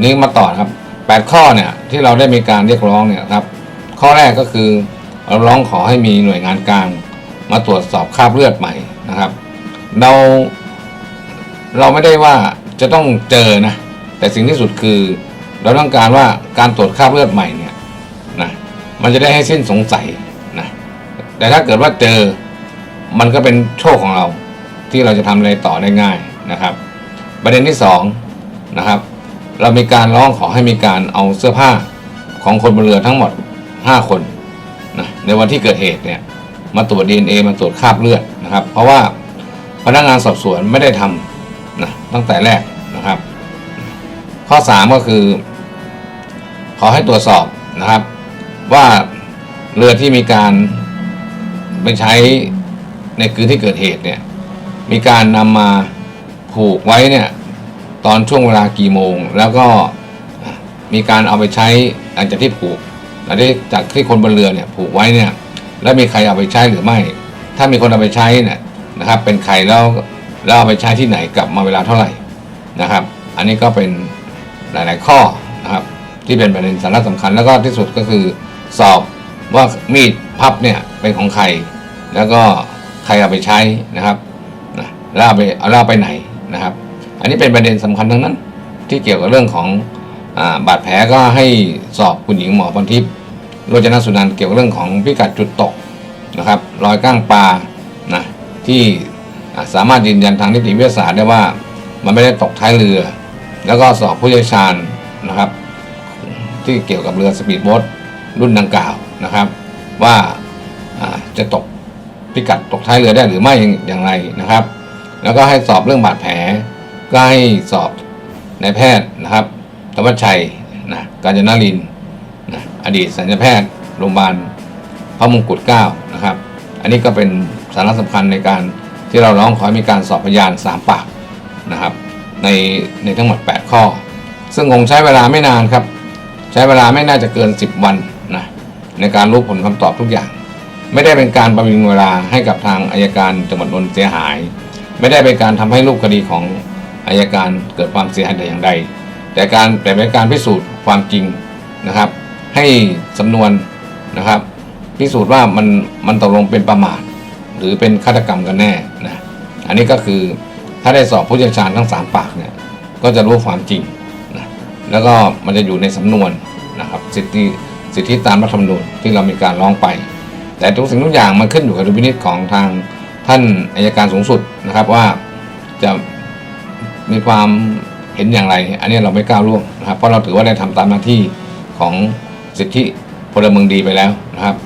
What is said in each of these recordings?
ันนี้มาต่อครับแปดข้อเนี่ยที่เราได้มีการเรียกร้องเนี่ยครับ ข้อแรกก็คือเราร้องขอให้มีหน่วยงานกลางมาตรวจสอบคราบเลือดใหม่นะครับ เราเราไม่ได้ว่าจะต้องเจอนะแต่สิ่งที่สุดคือ เราต้องการว่าการตรวจคราบเลือดใหม่เนี่ยนะมันจะได้ให้สิ้นสงสัยนะแต่ถ้าเกิดว่าเจอมันก็เป็นโชคของเราที่เราจะทำอะไรต่อได้ง่ายนะครับ ประเด็นที่สองนะครับ เรามีการร้องขอให้มีการเอาเสื้อผ้าของคนบนเรือทั้งหมด 5 คนนะในวันที่เกิดเหตุเนี่ยมาตรวจ DNA มาตรวจคราบเลือดนะครับ เพราะว่าพนักงานสอบสวนไม่ได้ทำนะตั้งแต่แรกนะครับ ข้อ 3 ก็คือ ขอให้ตรวจสอบนะครับ ว่าเรือที่มีการไปใช้ในคืนที่เกิดเหตุเนี่ยมีการนำมาผูกไว้เนี่ย ตอนช่วงเวลากี่โมง แล้วก็มีการเอาไปใช้หลังจากที่ผูกหลังจากจากที่คนบนเรือเนี่ยผูกไว้เนี่ยแล้วมีใครเอาไปใช้หรือไม่ ถ้ามีคนเอาไปใช้เนี่ยนะครับ เป็นใครแล้วแล้วเอาไปใช้ที่ไหนกลับมาเวลาเท่าไหร่นะครับ อันนี้ก็เป็นหลาย ๆ ข้อนะครับ ที่เป็นประเด็นสาระสำคัญแล้วก็ที่สุดก็คือสอบว่ามีดพับเนี่ยเป็นของใคร แล้วก็ใครเอาไปใช้นะครับแล้วเอาไปเอาแล้วเอาไปไหนนะครับ อันนี้เป็นประเด็นสำคัญทั้งนั้น ที่เกี่ยวกับเรื่องของอาบาดแผลก็ให้สอบคุณหญิงหมอพรทิพย์โรจนสุนันเกี่ยวกับเรื่องของพิกัดจุดตกนะครับรอยก้างปลานะที่าสามารถยืนยันทางนิติวิทยาศาสตร์ได้ว่ามันไม่ได้ตกท้ายเรือ แล้วก็สอบผู้เชี่ยวชาญนะครับ ที่เกี่ยวกับเรือสปีดโบ๊ทรุ่นดังกล่าวนะครับ ว่าอ่าจะตกพิกัดตกท้ายเรือได้หรือไม่อย่างไรนะครับ แล้วก็ให้สอบเรื่องบาดแผล ก็ให้สอบนายแพทย์นะครับธวัชชัยนะกาญจนารินนะอดีตสัญญาแพทย์โรงพยาบาลพระมงกุฎเกล้านะครับ อันนี้ก็เป็นสาระสำคัญในการที่เราร้องขอให้มีการสอบพยานสามปากนะครับ ในในทั้งหมด 8 ข้อ ซึ่งคงใช้เวลาไม่นานครับ ใช้เวลาไม่น่าจะเกิน 10 วันนะในการรู้ผลคำตอบทุกอย่าง ไม่ได้เป็นการประวิงเวลาให้กับทางอายการจังหวัดนนท์เสียหาย ไม่ได้เป็นการทำให้รูปคดีของ อายการเกิดความเสียหายแต่อย่างใด แต่การแต่เป็นการพิสูจน์ความจริงนะครับ ให้สำนวนนะครับ พิสูจน์ว่ามันมันตกลงเป็นประมาท หรือเป็นฆาตกรรมกันแน่นะอันนี้ก็คือถ้าได้สอบผู้เชี่ยวชาญทั้งสามปากเนี่ยก็จะรู้ความจริงนะแล้วก็มันจะอยู่ในสำนวนนะครับสิทธิสิทธิตามรัฐธรรมนูญที่เรามีการร้องไป แต่ทุกสิ่งทุกอย่างมันขึ้นอยู่กับดุลพินิจของทางท่านอายการสูงสุดนะครับว่าจะ มีความเห็นอย่างไร อันนี้เราไม่กล้าร่วงนะครับ เพราะเราถือว่าได้ทำตามหน้าที่ของสิทธิพลเมืองดีไปแล้วนะครับ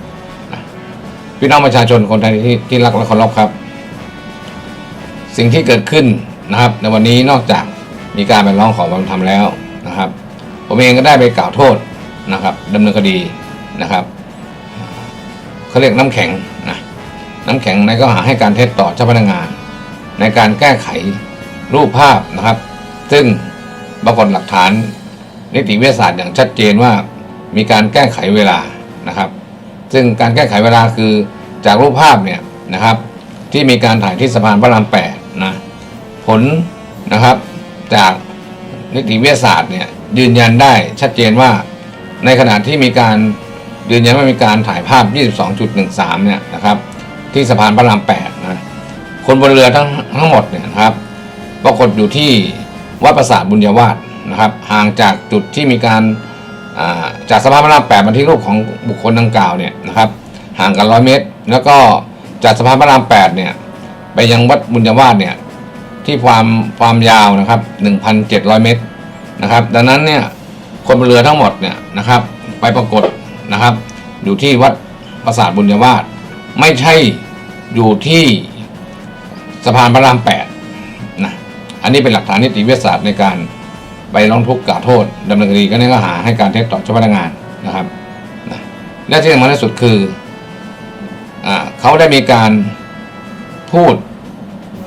พี่น้องประชาชนคนไทยที่ที่รักและเคารพครับ สิ่งที่เกิดขึ้นนะครับ ในวันนี้นอกจากมีการไปร้องขอความธรรมแล้วนะครับ ผมเองก็ได้ไปกล่าวโทษนะครับดำเนินคดีนะครับเขาเรียกน้ำแข็งนะน้ำแข็งในก็หาให้การเท็จต่อเจ้าพนักงาน ในการแก้ไข รูปภาพนะครับ ซึ่งปรากฏหลักฐานนิติวิทยาศาสตร์อย่างชัดเจนว่ามีการแก้ไขเวลานะครับ ซึ่งการแก้ไขเวลาคือจากรูปภาพเนี่ยนะครับที่มีการถ่ายที่สะพานพระรามแปดนะผลนะครับจากนิติวิทยาศาสตร์เนี่ยยืนยันได้ชัดเจนว่าในขณะที่มีการยืนยันว่ามีการถ่ายภาพ 22.13 เนี่ยนะครับที่สะพานพระราม8นะคนบนเรือทั้งทั้งหมดเนี่ยนะครับ ปรากฏอยู่ที่วัดปราสาทบุญญาวาสนะครับ ห่างจากจุดที่มีการาจากสะพานพระราม8มาที่รูปของบุคคลดังกล่าวเนี่ยนะครับ ห่างกัน100เมตร แล้วก็จากสะพานพระราม8เนี่ยไปยังวัดบุญญาวาสเนี่ยที่ความความยาวนะครับ 1,700 เมตรนะครับ ดังนั้นเนี่ยคนบนเรือทั้งหมดเนี่ยนะครับ ไปปรากฏนะครับ อยู่ที่วัดปราสาทบุญญาวาสไม่ใช่อยู่ที่สะพานพระรามแปด อันนี้เป็นหลักฐานนิติวิทยาศาสตร์ในการไปร้องทุกข์กล่าวโทษดำเนินคดีก็ในข้อหาให้การเท็จต่อเจ้าพนักงานนะครับและที่สำคัญที่สุดคืออเขาได้มีการพูด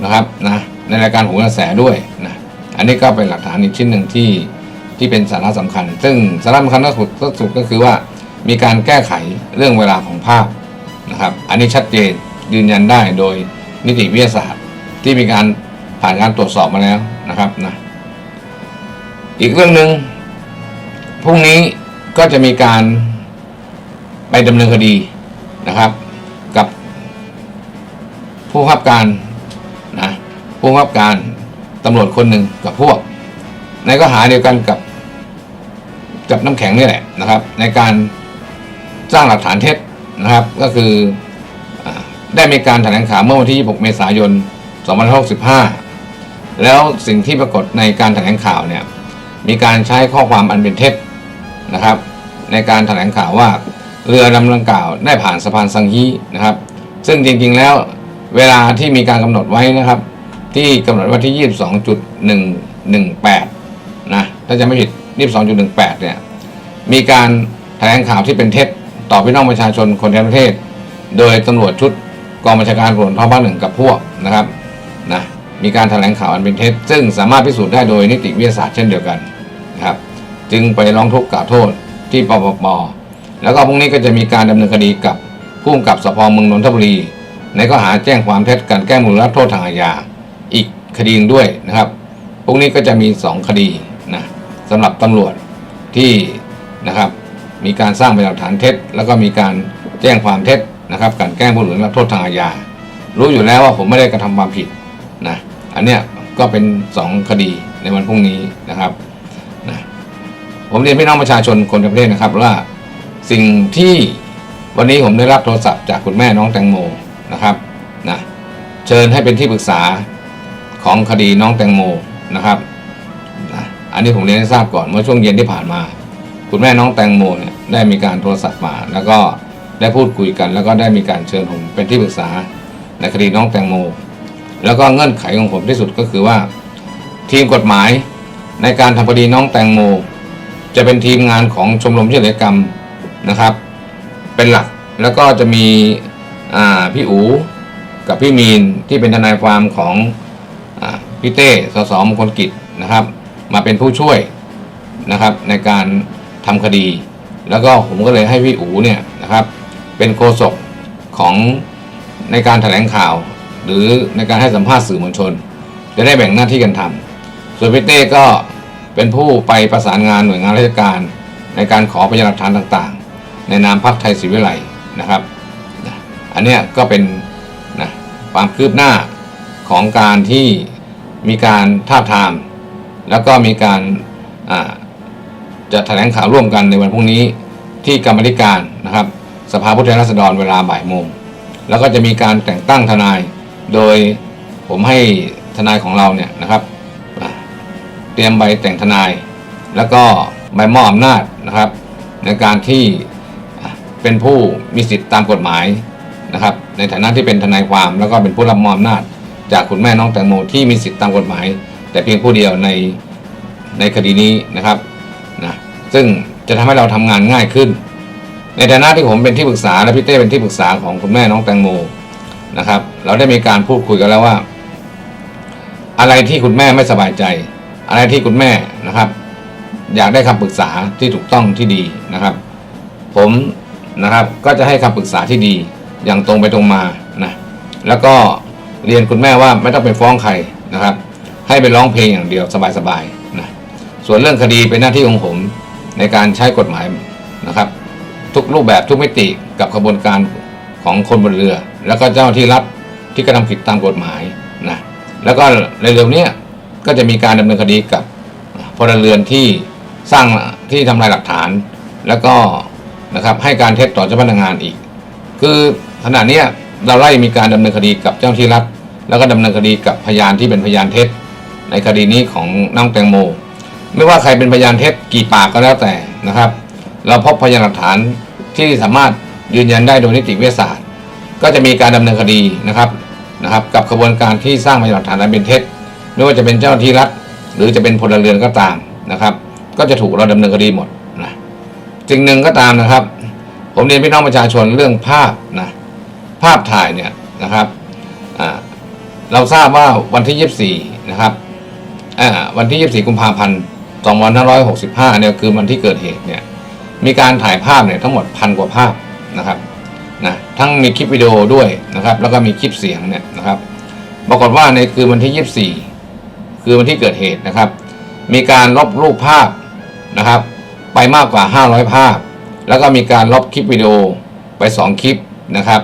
นะครับนะในรายการหนกระแสด้วยนะอันนี้ก็เป็นหลักฐานอีกชิ้นหนึ่งที่ที่เป็นสาระสำคัญ ซึ่งสาระสำคัญที่สุดที่สุดก็คือว่ามีการแก้ไขเรื่องเวลาของภาพนะครับ อันนี้ชัดเจนยืนยันได้โดยนิติวิทยาศาสตร์ที่มีการ ผ่านการตรวจสอบมาแล้วนะครับนะอีกเรื่องหนึ่งพรุ่งนี้ก็จะมีการไปดำเนินคดีนะครับ กับผู้ขับการนะผู้ขับการตำรวจคนหนึ่งกับพวก ในข้อหาเดียวกันกับกับน้ำแข็งนี่แหละนะครับ ในการสร้างหลักฐานเท็จนะครับ ก็คือได้มีการแถลงข่าวเมื่อวันที่ 26 เมษายน 2565 แล้วสิ่งที่ปรากฏในการแถลงข่าวเนี่ยมีการใช้ข้อความอันเป็นเท็จนะครับ ในการแถลงข่าวว่าเรือลำดังกล่าวได้ผ่านสะพานสังฮีนะครับ ซึ่งจริงๆแล้วเวลาที่มีการกำหนดไว้นะครับ ที่กำหนดว่าที่ 22.118 นะถ้าจะไม่ผิด 22.18 เนี่ยมีการแถลงข่าวที่เป็นเท็จต่อพี่น้องประชาชนคนทั้งประเทศ โดยตำรวจชุดกองบัญชาการตำรวจท้องภาคหนึ่งกับพวกนะครับ มีการแถลงข่าวอันเป็นเท็จซึ่งสามารถพิสูจน์ได้โดยนิติวิทยาศาสตร์เช่นเดียวกันนะครับ จึงไปร้องทุกข์กล่าวโทษที่ปปปแล้วก็พรุ่งนี้ก็จะมีการดำเนินคดีกับผู้กำกับสพเมืองนนทบุรี ในข้อหาแจ้งความเท็จการแก้มูลรับโทษทางอาญาอีกคดีด้วยนะครับพรุ่งนี้ก็จะมี 2 คดีนะสำหรับตำรวจที่นะครับมีการสร้างพยานหลักฐานเท็จ แล้วก็มีการแจ้งความเท็จนะครับการแกล้งผู้อื่นรับโทษทางอาญา รู้อยู่แล้วว่าผมไม่ได้กระทำความผิดนะ อันเนี้ยก็เป็น 2 คดีในวันพรุ่งนี้นะครับนะผมเรียนพี่น้องประชาชนคนทั้งประเทศนะครับว่าสิ่งที่วันนี้ผมได้รับโทรศัพท์จากคุณแม่น้องแตงโมนะครับนะเชิญให้เป็นที่ปรึกษาของคดีน้องแตงโมนะครับนะอันนี้ผมเรียนให้ทราบก่อนเมื่อช่วงเย็นที่ผ่านมา คุณแม่น้องแตงโมเนี่ยได้มีการโทรศัพท์มา แล้วก็ได้พูดคุยกัน แล้วก็ได้มีการเชิญผมเป็นที่ปรึกษาในคดีน้องแตงโม แล้วก็เงื่อนไขของผมที่สุดก็คือว่า ทีมกฎหมายในการทำคดีน้องแตงโม จะเป็นทีมงานของชมรมช่วยเหลือกรรมนะครับ เป็นหลักแล้วก็จะมีพี่อูกับพี่มีนที่เป็นทนายความของอพี่เต้สสมงคลกิจนะครับ มาเป็นผู้ช่วยนะครับในการทำคดี แล้วก็ผมก็เลยให้พี่อูเนี่ยนะครับ เป็นโฆษกของในการแถลงข่าว หรือในการให้สัมภาษณ์สื่อมวลชน จะได้แบ่งหน้าที่กันทำส่วนพี่เต้ก็เป็นผู้ไปประสานงานหน่วยงานราชการ ในการขอพยานหลักฐานต่างๆ ในนามพรรคไทยศรีวิไลนะครับ อันนี้ก็เป็นนะความคืบหน้าของการที่มีการทาทาม แล้วก็มีการจะแถลงข่าวร่วมกันในวันพรุ่งนี้ที่กรรมธิการนะครับ สภาผู้แทนราษฎรเวลาบ่ายโมงแล้วก็จะมีการแต่งตั้งทนาย โดยผมให้ทนายของเราเนี่ยนะครับ เตรียมใบแต่งทนาย แล้วก็ใบมอบอำนาจนะครับ ในการที่เป็นผู้มีสิทธิ์ตามกฎหมายนะครับ ในฐานะที่เป็นทนายความแล้วก็เป็นผู้รับมอบอำนาจ จากคุณแม่น้องแตงโมที่มีสิทธิ์ตามกฎหมาย แต่เพียงผู้เดียวในในคดีนี้นะครับนะซึ่งจะทำให้เราทำงานง่ายขึ้น ในฐานะที่ผมเป็นที่ปรึกษาและพี่เต้เป็นที่ปรึกษาของคุณแม่น้องแตงโมนะครับ เราได้มีการพูดคุยกันแล้วว่า อะไรที่คุณแม่ไม่สบายใจ อะไรที่คุณแม่นะครับ อยากได้คำปรึกษาที่ถูกต้องที่ดีนะครับ ผมนะครับก็จะให้คำปรึกษาที่ดีอย่างตรงไปตรงมานะแล้วก็เรียนคุณแม่ว่าไม่ต้องไปฟ้องใครนะครับ ให้ไปร้องเพลงอย่างเดียวสบายๆนะส่วนเรื่องคดีเป็นหน้าที่ของผมในการใช้กฎหมายนะครับ ทุกรูปแบบทุกมิติกับขบวนการของคนบนเรือ แล้วก็เจ้าที่รัฐ ที่กระทำผิดตามกฎหมายนะแล้วก็ในเร็วเนี้ยก็จะมีการดำเนินคดีกับพลเรือนที่สร้างที่ทำลายหลักฐาน แล้วก็นะครับให้การเท็จต่อเจ้าพนักงานอีก คือขณะเนี้ยเราไล่มีการดำเนินคดีกับเจ้าหน้าที่รัฐ แล้วก็ดำเนินคดีกับพยานที่เป็นพยานเท็จ ในคดีนี้ของน้องแตงโม ไม่ว่าใครเป็นพยานเท็จกี่ปากก็แล้วแต่นะครับ เราพบพยานหลักฐานที่สามารถยืนยันได้โดยนิติวิทยาศาสตร์ ก็จะมีการดำเนินคดีนะครับ นะครับกับกระบวนการที่สร้างพยานหลักฐานอันเป็นเท็จไม่ว่าจะเป็นเจ้าหน้าที่รัฐ หรือจะเป็นพลเรือนก็ตามนะครับ ก็จะถูกเราดำเนินคดีหมดนะสิ่งหนึ่งก็ตามนะครับ ผมเรียนพี่น้องประชาชนเรื่องภาพนะภาพถ่ายเนี่ยนะครับเราทราบว่าวันที่ 24 นะครับวันที่ 24 กุมภาพันธ์ 2565 เนี่ยคือวันที่เกิดเหตุเนี่ยมีการถ่ายภาพเนี่ยทั้งหมดพันกว่าภาพนะครับ นะทั้งมีคลิปวิดีโอด้วยนะครับ แล้วก็มีคลิปเสียงเนี่ยนะครับปรากฏว่าในคืนวันที่ 24 คือวันที่เกิดเหตุนะครับ มีการลบรูปภาพนะครับ ไปมากกว่า 500 ภาพ แล้วก็มีการลบคลิปวิดีโอไป 2 คลิปนะครับ